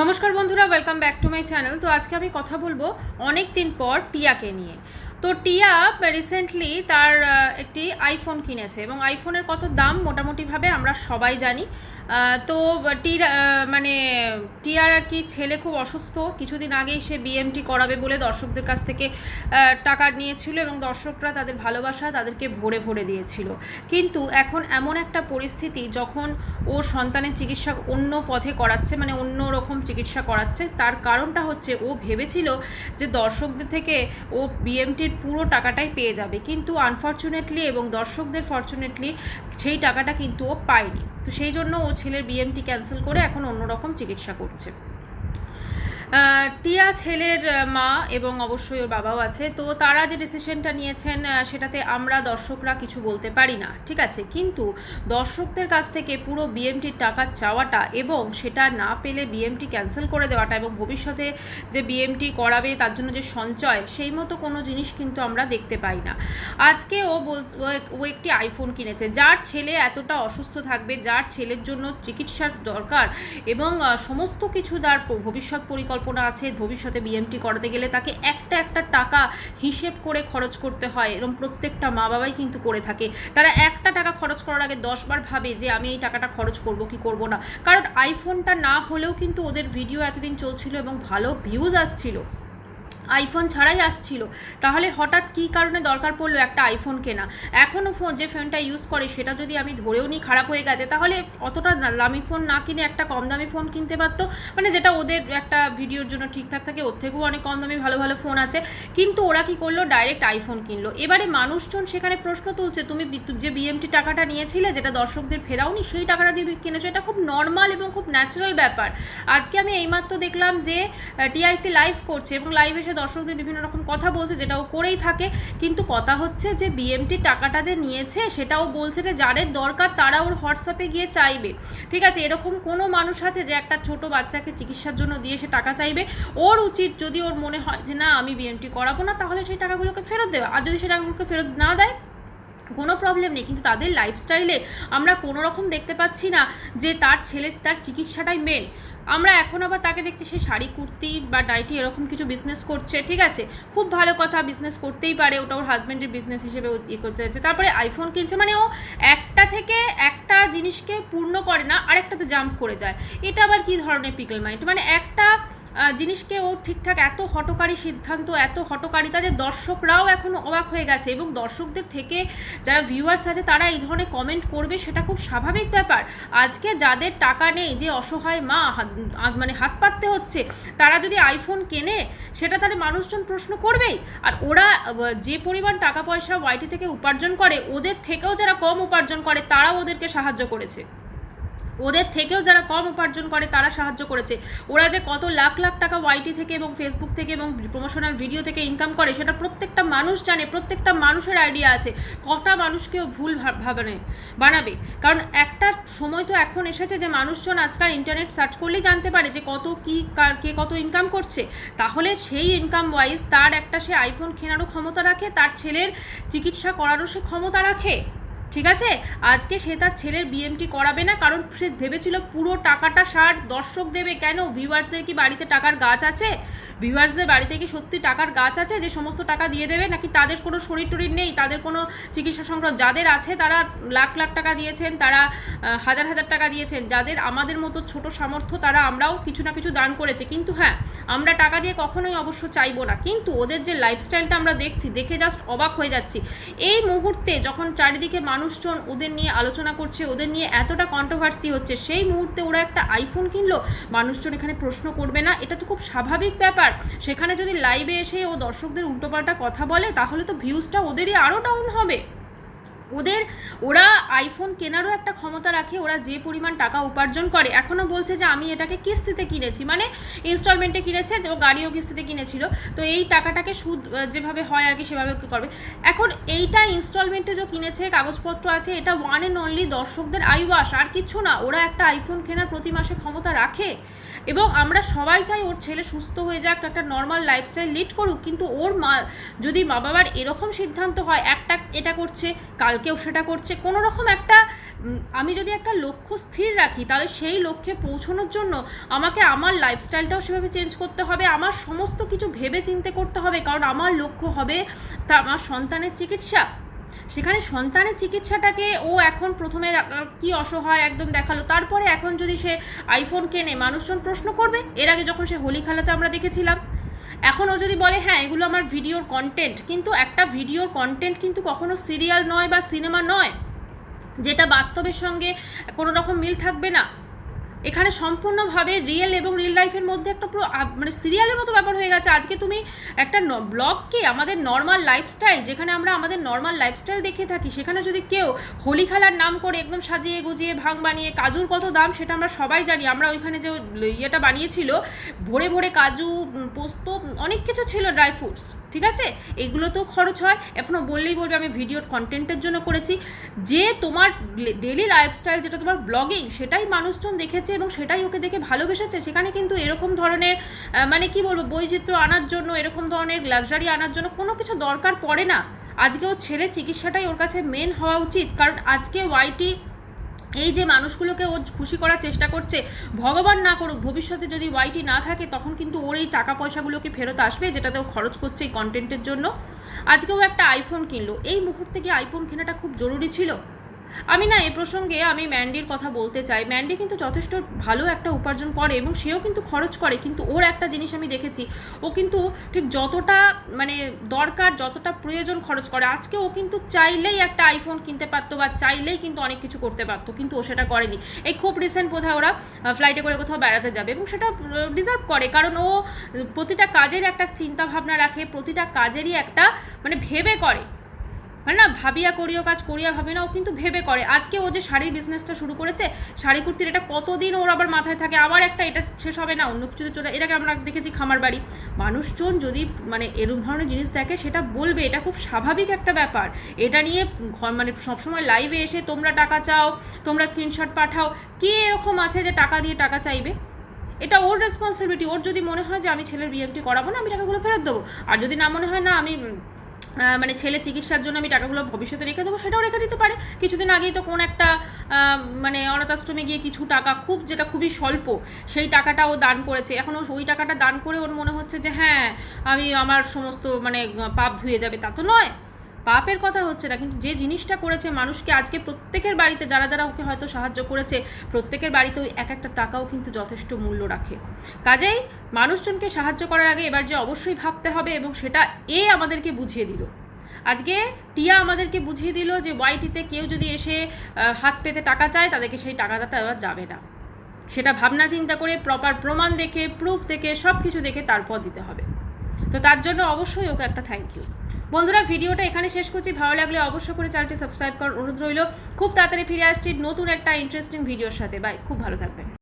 নমস্কার বন্ধুরা welcome back to my channel তো আজকে আমি কথা বলব অনেক দিন পর টিয়াকে নিয়ে। তো টিয়া রিসেন্টলি তার একটি আইফোন কিনেছে এবং আইফোনের কত দাম মোটামুটিভাবে আমরা সবাই জানি। তো টি মানে টিয়ার আর কি ছেলে খুব অসুস্থ। কিছুদিন আগেই সে বিএমটি করাবে বলে দর্শকদের কাছ থেকে টাকা নিয়েছিল এবং দর্শকরা তাদের ভালোবাসা তাদেরকে ভরে ভরে দিয়েছিল। কিন্তু এখন এমন একটা পরিস্থিতি, যখন ও সন্তানের চিকিৎসা অন্য পথে করাচ্ছে মানে অন্য রকম চিকিৎসা করাচ্ছে, তার কারণটা হচ্ছে ও ভেবেছিল যে দর্শকদের থেকে ও বিএমটির পুরো টাকাটাই পেয়ে যাবে। কিন্তু আনফর্চুনেটলি এবং দর্শকদের ফর্চুনেটলি সেই টাকাটা কিন্তু ও পায়নি। তো সেই জন্য ও ছেলের বিএমটি ক্যান্সেল করে এখন অন্যরকম চিকিৎসা করছে। টিয়া ছেলের মা এবং অবশ্যই ওর বাবাও আছে। তো তারা যে ডিসিশনটা নিয়েছেন সেটাতে আমরা দর্শকরা কিছু বলতে পারি না, ঠিক আছে? কিন্তু দর্শকদের কাছ থেকে পুরো বিএমটির টাকা চাওয়াটা এবং সেটা না পেলে বিএমটি ক্যান্সেল করে দেওয়াটা এবং ভবিষ্যতে যে বিএমটি করাবে, তার জন্য যে সঞ্চয়, সেই মতো কোনো জিনিস কিন্তু আমরা দেখতে পাই না। আজকে ও বল, ও এক- ও একটি আইফোন কিনেছে। যার ছেলে এতটা অসুস্থ থাকবে, যার ছেলের জন্য চিকিৎসার দরকার এবং সমস্ত কিছু তার ভবিষ্যৎ পরিকল্পনা আছে, ভবিষ্যতে বিএমটি করাতে গেলে তাকে একটা একটা টাকা হিসেব করে খরচ করতে হয় এবং প্রত্যেকটা মা বাবাই কিন্তু করে থাকে। তারা একটা টাকা খরচ করার আগে দশবার ভাবে যে আমি এই টাকাটা খরচ করব কি করব না। কারণ আইফোনটা না হলেও কিন্তু ওদের ভিডিও এতদিন চলছিল এবং ভালো ভিউজ আসছিল। আইফোন ছাড়াই আসছিল। তাহলে হঠাৎ কী কারণে দরকার পড়ল একটা আইফোন কেনা? এখনও ফোন যে ফোনটা ইউজ করে, সেটা যদি আমি ধরেও নিই খারাপ হয়ে গেছে, তাহলে অতটা দামি ফোন না কিনে একটা কম দামি ফোন কিনতে পারতো। মানে যেটা ওদের একটা ভিডিওর জন্য ঠিকঠাক থাকে, ওর থেকেও অনেক কম দামি ভালো ভালো ফোন আছে। কিন্তু ওরা কি করল? ডাইরেক্ট আইফোন কিনলো। এবারে মানুষজন সেখানে প্রশ্ন তুলছে, তুমি যে বিএমটি টাকাটা নিয়েছিলে, যেটা দর্শকদের ফেরাওনি, সেই টাকাটা দিয়ে কিনেছো? এটা খুব নর্মাল এবং খুব ন্যাচারাল ব্যাপার। আজকে আমি এইমাত্র দেখলাম যে একটি লাইভ করছে এবং লাইভ এসে দর্শকদের বিভিন্ন রকম কথা বলছে যেটা ও করেই থাকে। কিন্তু কথা হচ্ছে যে বিএমটি টাকাটা যে নিয়েছে, সেটাও বলছে যে, যাদের দরকার তারা ওর হোয়াটসঅ্যাপে গিয়ে চাইবে। ঠিক আছে, এরকম কোনো মানুষ আছে যে, একটা ছোট বাচ্চাকে চিকিৎসার জন্য দিয়ে সে টাকা চাইবে। ওর উচিত যদি ওর মনে হয় যে, না, আমি বিএমটি করাবো না, তাহলে সেই টাকাগুলোকে ফেরত দেওয়া। আর যদি সেই টাকাগুলোকে ফেরত না দেয়, কোনো প্রবলেম নেই। কিন্তু তাদের লাইফস্টাইলে আমরা কোনো রকম দেখতে পাচ্ছি না যে, তার ছেলের, তার চিকিৎসাটাই মেন আমরা এখন আবার তাকে দেখছি, সে শাড়ি, কুর্তি বা ডাইটি এরকম কিছু বিজনেস করছে, ঠিক আছে? খুব ভালো কথা বিজনেস করতেই পারে, ওটা ওর হাজব্যান্ডের বিজনেস হিসেবে ইয়ে করতে যাচ্ছে। তারপরে আইফোন কিনছে মানে ও একটা থেকে একটা জিনিসকে পূর্ণ করে না, আরেকটাতে জাম্প করে যায়। এটা আবার কি ধরনের পিকল মাইন্ড মানে একটা জিনিসকে ও ঠিকঠাক এত হটকারী সিদ্ধান্ত, এত হটকারিতা যে দর্শকরাও এখন অবাক হয়ে গেছে এবং দর্শকদের থেকে যারা ভিউয়ার্স আছে তারা এই ধরনের কমেন্ট করবে সেটা খুব স্বাভাবিক ব্যাপার। আজকে যাদের টাকা নেই, যে অসহায় মা মানে হাত পাততে হচ্ছে, তারা যদি আইফোন কেনে, সেটা তাহলে মানুষজন প্রশ্ন করবেই। আর ওরা যে পরিমাণ টাকা পয়সা ওয়াইটি থেকে উপার্জন করে, ওদের থেকেও যারা কম উপার্জন করে, তারাও ওদেরকে সাহায্য করেছে। ওদের থেকেও যারা কম উপার্জন করে, তারা সাহায্য করেছে। ওরা যে কত লাখ লাখ টাকা ওয়াইটি থেকে এবং ফেসবুক থেকে এবং প্রমোশনাল ভিডিও থেকে ইনকাম করে, সেটা প্রত্যেকটা মানুষ জানে, প্রত্যেকটা মানুষের আইডিয়া আছে। কটা মানুষকেও ভুল ভাব- ভাবানে বানাবে? কারণ একটা সময় তো এখন এসেছে যে মানুষজন আজকাল ইন্টারনেট সার্চ করলেই জানতে পারে যে কত কি, কার, কে কত ইনকাম করছে। তাহলে সেই ইনকাম ওয়াইজ তার একটা সে আইফোন কেনারও ক্ষমতা রাখে, তার ছেলের চিকিৎসা করারও সে ক্ষমতা রাখে। ঠিক আছে? আজকে সে তার ছেলের বিএমটি করাবে না, কারণ সে ভেবেছিল পুরো টাকাটা সার দর্শক দেবে। কেন? ভিউয়ার্সদের কি বাড়িতে টাকার গাছ আছে? ভিউয়ার্সদের বাড়িতে কি সত্যি টাকার গাছ আছে যে সমস্ত টাকা দিয়ে দেবে? নাকি তাদের কোনো শরীর টরীর নেই? তাদের কোনো চিকিৎসা সংক্রান্ত যাদের আছে তারা লাখ লাখ টাকা দিয়েছেন, তারা হাজার হাজার টাকা দিয়েছেন। যাদের আমাদের মতো ছোট সামর্থ্য তারা আমরাও কিছু না কিছু দান করেছে। কিন্তু হ্যাঁ আমরা টাকা দিয়ে কখনোই অবশ্য চাইব না। কিন্তু ওদের যে লাইফস্টাইলটা আমরা দেখছি, দেখে জাস্ট অবাক হয়ে যাচ্ছি। এই মুহূর্তে যখন চারিদিকে মানুষজন ওদের নিয়ে আলোচনা করছে, ওদের নিয়ে এতটা কন্ট্রোভার্সি হচ্ছে, সেই মুহূর্তে ওরা একটা আইফোন কিনলো, মানুষজন এখানে প্রশ্ন করবে না, এটা তো খুব স্বাভাবিক ব্যাপার। সেখানে যদি লাইভে এসে ও দর্শকদের উল্টোপাল্টা কথা বলে, তাহলে তো ভিউজটা ওদেরই আরও ডাউন হবে। ওদের, ওরা আইফোন কেনারও একটা ক্ষমতা রাখে, ওরা যে পরিমাণ টাকা উপার্জন করে। এখনও বলছে যে, আমি এটাকে কিস্তিতে কিনেছি। মানে ইনস্টলমেন্টে কিনেছে, যে ও গাড়িও কিস্তিতে কিনেছিল। তো এই টাকাটাকে সুদ যেভাবে হয় আর কি, সেভাবে করবে। এখন এইটা ইনস্টলমেন্টে যে কিনেছে, কাগজপত্র আছে, এটা ওয়ান অ্যান্ড অনলি দর্শকদের আইওয়াস আর কিছু না। ওরা একটা আইফোন কেনার প্রতি মাসে ক্ষমতা রাখে। এবং আমরা সবাই চাই ওর ছেলে সুস্থ হয়ে যাক, একটা নর্মাল লাইফস্টাইল লিড করুক, কিন্তু ওর মা, যদি মা বাবার এরকম সিদ্ধান্ত হয়, একটা এটা করছে, কালকেও সেটা করছে, কোনো রকম একটা আমি যদি একটা লক্ষ্য স্থির রাখি, তাহলে সেই লক্ষ্যে পৌঁছানোর জন্য আমাকে আমার লাইফস্টাইলটাও সেভাবে চেঞ্জ করতে হবে, আমার সমস্ত কিছু ভেবে চিন্তে করতে হবে, কারণ আমার লক্ষ্য হবে তা, আমার সন্তানের চিকিৎসা। সেখানে সন্তানের চিকিৎসাটাকে ও এখন প্রথমে কি অসহায় একদম দেখাল। তারপরে এখন যদি সে আইফোন কেনে, মানুষজন প্রশ্ন করবে? এর আগে যখন সে হোলি খেলাতে আমরা দেখেছিলাম, এখন ও যদি বলে হ্যাঁ এগুলো আমার ভিডিওর কন্টেন্ট কিন্তু একটা ভিডিওর কন্টেন্ট কিন্তু কখনো সিরিয়াল নয় বা সিনেমা নয়, যেটা বাস্তবের সঙ্গে কোনো রকম মিল থাকবে না। এখানে সম্পূর্ণভাবে রিয়েল এবং রিয়েল লাইফের মধ্যে একটা পুরো মানে সিরিয়ালের মতো ব্যাপার হয়ে গেছে। আজকে তুমি একটা ব্লগকে আমাদের নর্মাল লাইফস্টাইল যেখানে আমরা আমাদের নর্মাল লাইফস্টাইল দেখে থাকি, সেখানে যদি কেউ হোলি খেলার নাম করে একদম সাজিয়ে গুজিয়ে, ভাং বানিয়ে, কাজুর কত দাম সেটা আমরা সবাই জানি। আমরা ওইখানে যে ইয়েটা বানিয়েছিল, ভোরে ভোরে কাজু পোস্ত অনেক কিছু ছিল ড্রাই ফ্রুটস ঠিক আছে? এগুলো তো খরচ হয়। এখনও বললেই বলবে, আমি ভিডিওর কন্টেন্টের জন্য করেছি। যে তোমার ডেলি লাইফস্টাইল যেটা তোমার ব্লগিং সেটাই মানুষজন দেখেছে এবং সেটাই ওকে দেখে ভালোবেসেছে। সেখানে কিন্তু এরকম ধরনের মানে কি বলব, বৈচিত্র্য আনার জন্য, এরকম ধরনের লাক্সারি আনার জন্য কোনো কিছু দরকার পড়ে না। আজকে ওর ছেলে চিকিৎসাটাই ওর কাছে মেন হওয়া উচিত। কারণ আজকে ওয়াইটি এই যে মানুষগুলোকে ও খুশি করার চেষ্টা করছে, ভগবান না করুক, ভবিষ্যতে যদি ওয়াইটি না থাকে, তখন কিন্তু ওর এই টাকা পয়সাগুলোকে ফেরত আসবে, যেটাতে ও খরচ করছে এই কন্টেন্টের জন্য। আজকে ও একটা আইফোন কিনলো। এই মুহূর্তে কি আইফোন কেনাটা খুব জরুরি ছিল? আমি না এই প্রসঙ্গে আমি ম্যান্ডির কথা বলতে চাই। ম্যান্ডি কিন্তু যথেষ্ট ভালো একটা উপার্জন করে এবং সেও কিন্তু খরচ করে, কিন্তু ওর একটা জিনিস আমি দেখেছি, ও কিন্তু ঠিক যতটা মানে দরকার, যতটা প্রয়োজন খরচ করে। আজকে ও কিন্তু চাইলেই একটা আইফোন কিনতে পারতো বা চাইলেই কিন্তু অনেক কিছু করতে পারতো, কিন্তু ও সেটা করেনি। এই খুব রিসেন্ট বোধহয় ওরা ফ্লাইটে করে কোথাও বেড়াতে যাবে এবং সেটা ডিজার্ভ করে, কারণ ও প্রতিটা কাজের একটা চিন্তা ভাবনা রাখে, প্রতিটা কাজেরই একটা মানে ভেবে করে। মানে না, ভাবিয়া করিও কাজ, করিয়া ভাবি না, ও কিন্তু ভেবে করে। আজকে ও যে শাড়ির বিজনেসটা শুরু করেছে, শাড়ি কুর্তির এটা কতদিন ওর আবার মাথায় থাকে? আবার একটা এটা শেষ হবে না, অন্য কিছুতে চলে এটাকে আমরা দেখেছি খামার বাড়ি। মানুষজন যদি মানে এরকম ধরনের জিনিস দেখে, সেটা বলবে। এটা খুব স্বাভাবিক একটা ব্যাপার। এটা নিয়ে মানে সবসময় লাইভে এসে তোমরা টাকা চাও, তোমরা স্ক্রিনশট পাঠাও। কে এরকম আছে যে টাকা দিয়ে টাকা চাইবে? এটা ওর রেসপন্সিবিলিটি ওর যদি মনে হয় যে আমি ছেলের বিএমটি করাবো না, আমি টাকাগুলো ফেরত দেবো। আর যদি না মনে হয়, না, আমি মানে ছেলে চিকিৎসার জন্য আমি টাকাগুলো ভবিষ্যতে রেখে দেবো, সেটাও রেখে দিতে পারে। কিছুদিন আগেই তো কোন একটা মানে অনাথ আশ্রমে গিয়ে কিছু টাকা, খুব যেটা খুবই স্বল্প, সেই টাকাটা ও দান করেছে। এখন ওই টাকাটা দান করে ওর মনে হচ্ছে যে হ্যাঁ আমি আমার সমস্ত মানে পাপ ধুয়ে যাবে, তা তো নয়। পাপের কথা হচ্ছে না, কিন্তু যে জিনিসটা করেছে মানুষকে আজকে প্রত্যেকের বাড়িতে যারা যারা ওকে হয়তো সাহায্য করেছে, প্রত্যেকের বাড়িতে ওই এক একটা টাকাও কিন্তু যথেষ্ট মূল্য রাখে। কাজেই মানুষজনকে সাহায্য করার আগে এবার যে অবশ্যই ভাবতে হবে এবং সেটা এ আমাদেরকে বুঝিয়ে দিল। আজকে টিয়া আমাদেরকে বুঝিয়ে দিল যে ওয়াইটিতে কেউ যদি এসে হাত পেতে টাকা চায়, তাদেরকে সেই টাকাটা দেওয়া যাবে না। সেটা ভাবনা চিন্তা করে প্রপার প্রমাণ দেখে প্রুফ দেখে সব কিছু দেখে তারপর দিতে হবে। তো তার জন্য অবশ্যই ওকে একটা থ্যাংক ইউ বন্ধুরা, ভিডিওটা এখানে শেষ করছি। ভালো লাগলে অবশ্যই করে চ্যানেলটি সাবস্ক্রাইব করার অনুরোধ রইল। খুব তাড়াতাড়ি ফিরে আসছি নতুন একটা ইন্টারেস্টিং ভিডিওর সাথে। বাই খুব ভালো থাকবেন।